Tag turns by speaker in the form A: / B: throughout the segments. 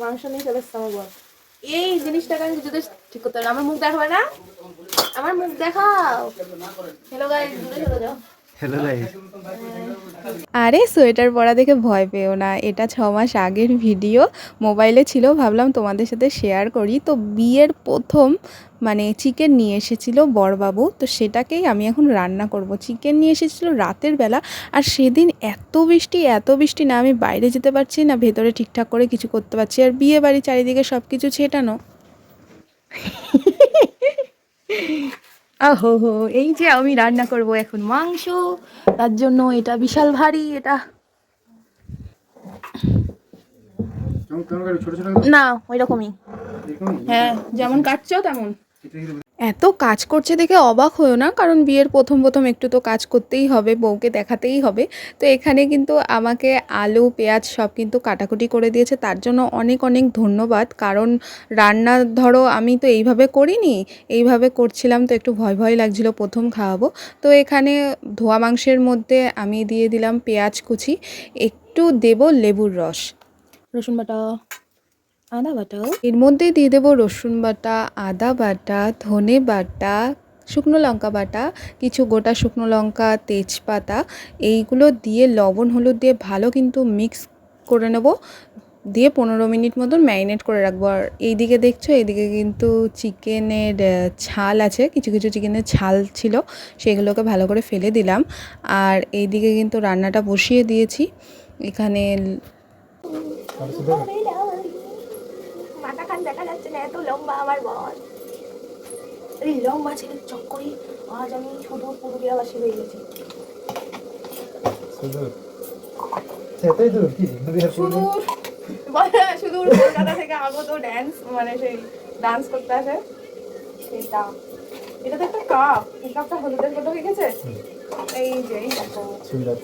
A: মাংস নিয়ে চলে এসছে আমার বল এই জিনিসটাকে আমি যদি ঠিক করতে পারি আমার মুখ দেখাবে না আমার মুখ দেখাও। হ্যালো গাই দূরে চলে যাও।
B: হ্যালো গাইস
C: আরে সোয়েটার পরা দেখে ভয় পেও না। এটা ছ মাস আগের ভিডিও মোবাইলে ছিল ভাবলাম তোমাদের সাথে শেয়ার করি। তো বিয়ের প্রথম মানে চিকেন নিয়ে এসেছিল বরবাবু। তো সেটাকেই আমি এখন রান্না করব। চিকেন নিয়ে এসেছিল রাতের বেলা। আর সেদিন এত বৃষ্টি এত বৃষ্টি না আমি বাইরে যেতে পারছি না। ভেতরে ঠিকঠাক করে কিছু করতে পারছি। আর বিয়ে বাড়ি চারিদিকে সব কিছু ছেটানো। আহো হো এই যে আমি রান্না করব এখন মাংস তার জন্য এটা বিশাল ভারী এটা না ওই রকমই হ্যাঁ যেমন কাটছো তেমন। এত কাজ করছে দেখে অবাক হয়েও না, কারণ বিয়ের প্রথম প্রথম একটু তো কাজ করতেই হবে, বউকে দেখাতেই হবে। তো এখানে কিন্তু আমাকে আলু, পেঁয়াজ সব কিন্তু কাটাকুটি করে দিয়েছে। তার জন্য অনেক অনেক ধন্যবাদ। কারণ রান্না ধরো আমি তো এইভাবে করিনি, এইভাবে করছিলাম তো একটু ভয় ভয় লাগছিল প্রথম খাওয়াবো। তো এখানে ধোয়া মাংসের মধ্যে আমি দিয়ে দিলাম পেঁয়াজ কুচি, একটু দেব লেবুর রস। রসুন বাটা। আদা বাটা। এর মধ্যে দিয়ে দেবো রসুন বাটা আদা বাটা ধনে বাটা শুকনো লঙ্কা বাটা কিছু গোটা শুকনো লঙ্কা তেজপাতা। এইগুলো দিয়ে লবণ হলুদ দিয়ে ভালো কিন্তু মিক্স করে নেব। দিয়ে পনেরো মিনিট মতন ম্যারিনেট করে রাখব। আর এইদিকে দেখছ এইদিকে কিন্তু চিকেনের ছাল আছে। কিছু কিছু চিকেনের ছাল ছিল সেগুলোকে ভালো করে ফেলে দিলাম। আর এইদিকে কিন্তু রান্নাটা বসিয়ে দিয়েছি। এখানে
A: এত লম্বা আমার বর এই লম্বা ছেলে চক্করি আজ আমি শুধু পুরুলিয়াবাসী হয়ে গেছি। শুধু কলকাতা থেকে আগত ড্যান্স মানে সেই ডান্স করতে আসে। সেটা। এটা তো একটা কাপ এই কাপটা হলুদের হয়ে গেছে? এই যে এই দেখো।
B: সুবিধা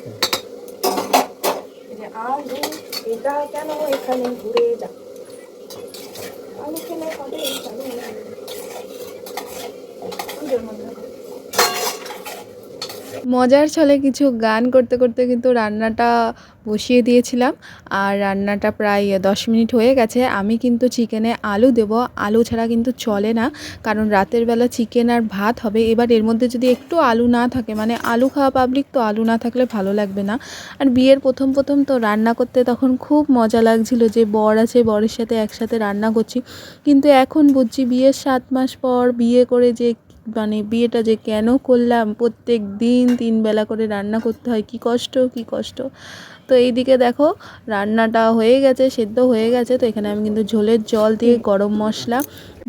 A: যে এটা কেন এখানে ঘুরে যা 我们先来さん、どうです？
C: মজার ছলে কিছু গান করতে করতে কিন্তু রান্নাটা বসিয়ে দিয়েছিলাম। আর রান্নাটা প্রায় দশ মিনিট হয়ে গেছে। আমি কিন্তু চিকেনে আলু দেব। আলু ছাড়া কিন্তু চলে না। কারণ রাতের বেলা চিকেন আর ভাত হবে। এবার এর মধ্যে যদি একটু আলু না থাকে মানে আলু খাওয়া পাবলিক তো আলু না থাকলে ভালো লাগবে না। আর বিয়ের প্রথম প্রথম তো রান্না করতে তখন খুব মজা লাগছিল যে বর আছে, বরের সাথে একসাথে রান্না করছি। কিন্তু এখন বুঝছি বিয়ের সাত মাস পর বিয়ে করে যে মানে বিয়েটা যে কেন করলাম, প্রত্যেক দিন তিন বেলা করে রান্না করতে হয়, কি কষ্ট কি কষ্ট। তো এইদিকে দেখো, রান্নাটা হয়ে গেছে, সেদ্ধ হয়ে গেছে। তো এখানে আমি কিন্তু ঝোলের জল দিয়ে গরম মশলা,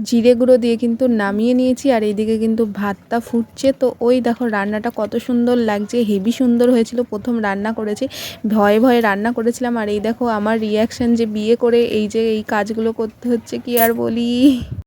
C: জিরে গুঁড়ো দিয়ে কিন্তু নামিয়ে নিয়েছি। আর এইদিকে কিন্তু ভাতটা ফুটছে। তো ওই দেখো রান্নাটা কত সুন্দর লাগছে, হেভি সুন্দর হয়েছিল। প্রথম রান্না করেছি, ভয়ে ভয়ে রান্না করেছিলাম। আর এই দেখো আমার রিয়াকশান যে বিয়ে করে এই যে এই কাজগুলো করতে হচ্ছে, কি আর বলি।